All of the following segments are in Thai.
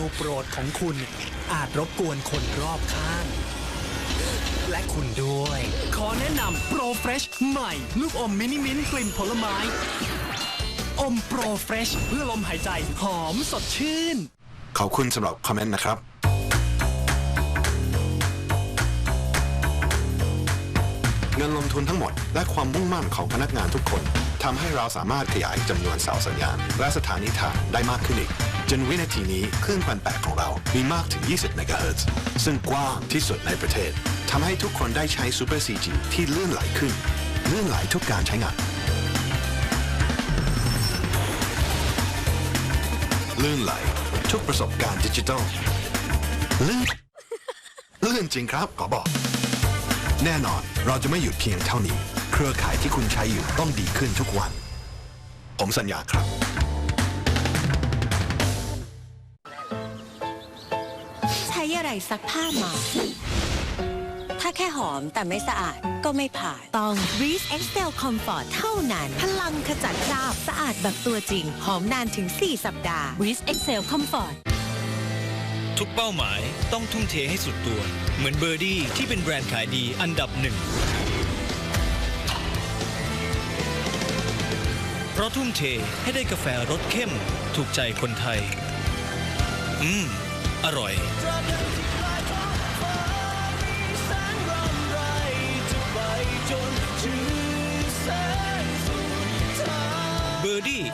นูโปรดของคุณอาจรบกวนคนรอบข้าง และคุณด้วย ขอแนะนำโปรเฟรชใหม่ ลูกอมมินิมิ้นกลิ่นผลไม้ อมโปรเฟรชเพื่อลมหายใจหอมสดชื่น ขอบคุณสำหรับคอมเมนต์นะครับเงินลงทุนทั้งหมด และความมุ่งมั่นของพนักงานทุกคนทำให้เราสามารถขยายจำนวนเสาสัญญาณ และสถานีทางได้มากขึ้นอีก จนวินาทีนี้คลื่นปันแปดของเรามีมากถึง 20 เมกะเฮิรตซ์ซึ่งกว้างที่สุดในประเทศทำให้ทุกคนได้ใช้ Super 4G ที่ลื่นไหลขึ้นลื่นไหลทุกการใช้งานลื่นไหลทุกประสบการณ์ดิจิทัลลื่นลื่นจริงครับขอบอก แน่นอนเราจะไม่หยุดเพียงเท่านี้ เครือข่ายที่คุณใช้อยู่ต้องดีขึ้นทุกวัน ผมสัญญาครับ อะไรซักผ้ามา ถ้าแค่หอมแต่ไม่สะอาดก็ไม่ผ่าน ต้อง Breeze Excel Comfort เท่านั้น พลังขจัดคราบสะอาดแบบตัวจริง หอมนานถึง 4 สัปดาห์ Breeze Excel Comfort ทุกเป้าหมายต้องทุ่มเทให้สุดตัว เหมือนเบอร์ดี้ที่เป็นแบรนด์ขายดีอันดับหนึ่ง เพราะทุ่มเทให้ได้กาแฟรสเข้ม ถูกใจคนไทย อืม อร่อย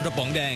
ระป๋องแดง